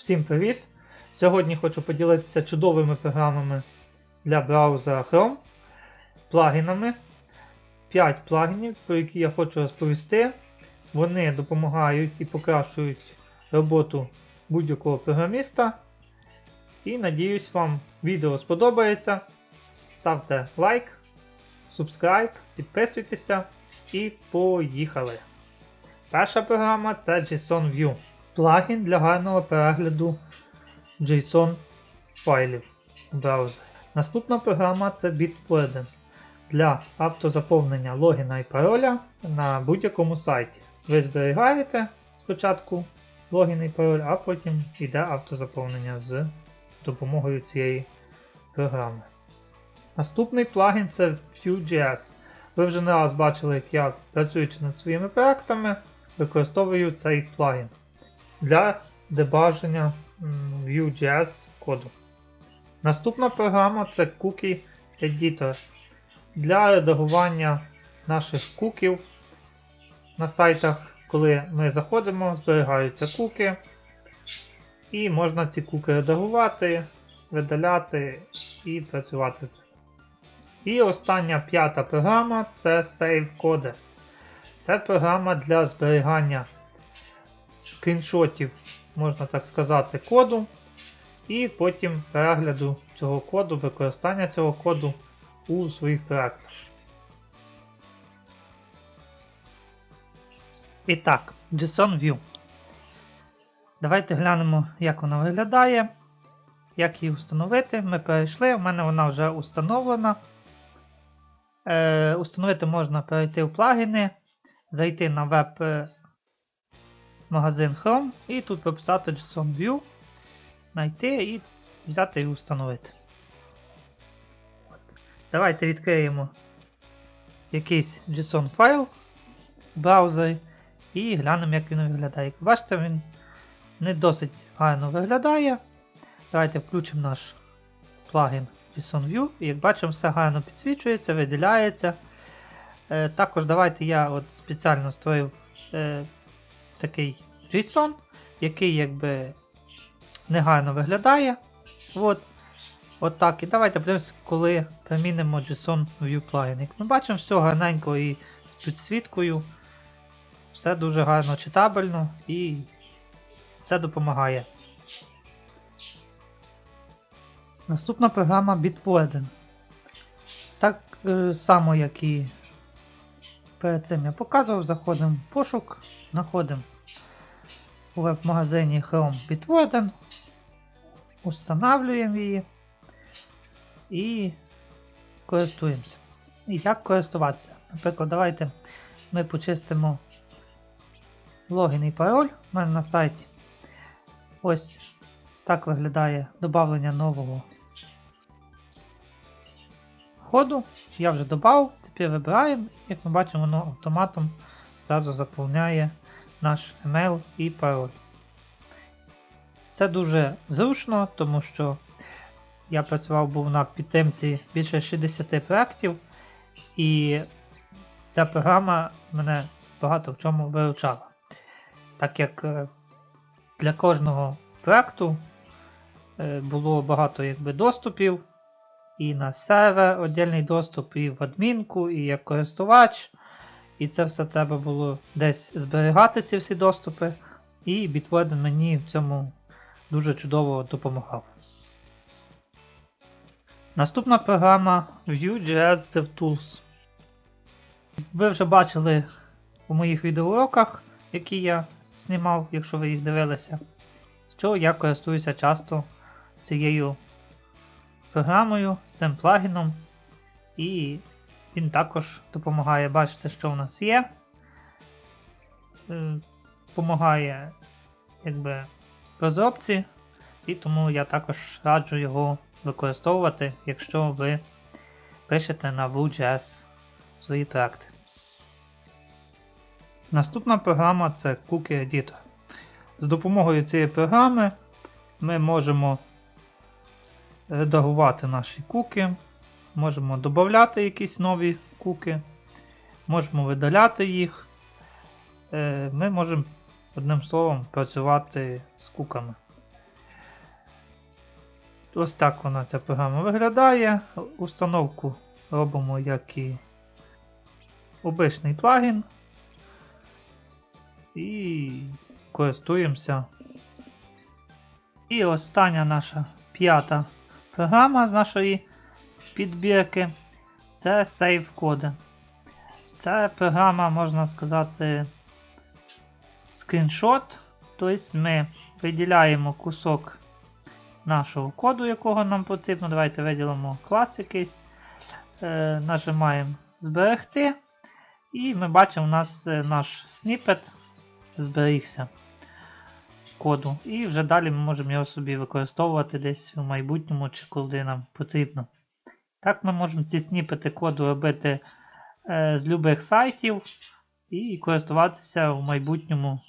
Всім привіт! Сьогодні хочу поділитися чудовими програмами для браузера Chrome, плагінами. 5 плагінів, про які я хочу розповісти. Вони допомагають і покращують роботу будь-якого програміста. І надіюсь, вам відео сподобається. Ставте лайк, subscribe, підписуйтеся і поїхали! Перша програма це JSON View. Плагін для гарного перегляду JSON файлів у браузері. Наступна програма це Bitwarden для автозаповнення логіна і пароля на будь-якому сайті. Ви зберігаєте спочатку логін і пароль, а потім йде автозаповнення з допомогою цієї програми. Наступний плагін це Vue.js. Ви вже не раз бачили, як я, працюючи над своїми проектами, використовую цей плагін для дебаження Vue.js коду. Наступна програма це Cookie Editor для редагування наших куків на сайтах, коли ми заходимо, зберігаються куки, і можна ці куки редагувати, видаляти і працювати з ними. І остання п'ята програма це SaveCode. Це програма для зберігання скріншотів, можна так сказати, коду, і потім перегляду цього коду, використання цього коду у своїх проектах. І так, JSON View. Давайте глянемо, як вона виглядає. Як її встановити. Ми перейшли, у мене вона вже установлена. Е, Установити можна перейти в плагіни, зайти на веб е, магазин Chrome і тут прописати JSON View, знайти і взяти і установити. От. Давайте відкриємо якийсь JSON файл в браузері і глянемо, як він виглядає. Як бачите, він не досить гарно виглядає. Давайте включимо наш плагін JSON View. І як бачимо, все гарно підсвічується, виділяється. Е, також давайте я от спеціально створив е, такий JSON, який якби негарно виглядає. От. От так. І давайте подивимося, коли примінимо JSON View плагін. Як ми бачимо, все гарненько і з підсвіткою. Все дуже гарно читабельно і це допомагає. Наступна програма Bitwarden. Так е, само, як і перед цим я показував, заходимо в пошук, знаходимо у веб-магазині Chrome Bitwarden, устанавлюємо її і користуємося. І як користуватися? Наприклад, давайте ми почистимо логін і пароль. У мене на сайті ось так виглядає додавлення нового ходу. Я вже додав, тепер вибираємо, як ми бачимо, воно автоматом зразу заповняє наш email і пароль. Це дуже зручно, тому що я працював був на підтримці більше 60 проєктів, і ця програма мене багато в чому виручала. Так як е, для кожного проєкту е, було багато якби, доступів, і на сервер віддільний доступ, і в адмінку, і як користувач. І це все треба було десь зберігати ці всі доступи. І Bitwarden мені в цьому дуже чудово допомагав. Наступна програма Vue.js DevTools. Ви вже бачили у моїх відеоуроках, які я знімав, якщо ви їх дивилися, що я користуюся часто цією програмою, цим плагіном. І він також допомагає бачити, що в нас є. Допомагає якби, розробці, і тому я також раджу його використовувати, якщо ви пишете на Vue.js свої проекти. Наступна програма це Cookie Editor. З допомогою цієї програми ми можемо редагувати наші куки, можемо додати якісь нові куки, можемо видаляти їх. Е, Ми можемо, одним словом, працювати з куками. Ось так вона ця програма виглядає. Установку робимо як і обичний плагін. І користуємося. І остання наша п'ята програма з нашої підбірки це Save Code. Це програма, можна сказати, скріншот. Тобто ми виділяємо кусок нашого коду, якого нам потрібно. Давайте виділимо клас якийсь. Е, нажимаємо зберегти. І ми бачимо, у нас е, наш сніпет зберігся коду. І вже далі ми можемо його собі використовувати десь у майбутньому чи коли нам потрібно. Так ми можемо ці сніпети коду робити е, з любих сайтів і користуватися в майбутньому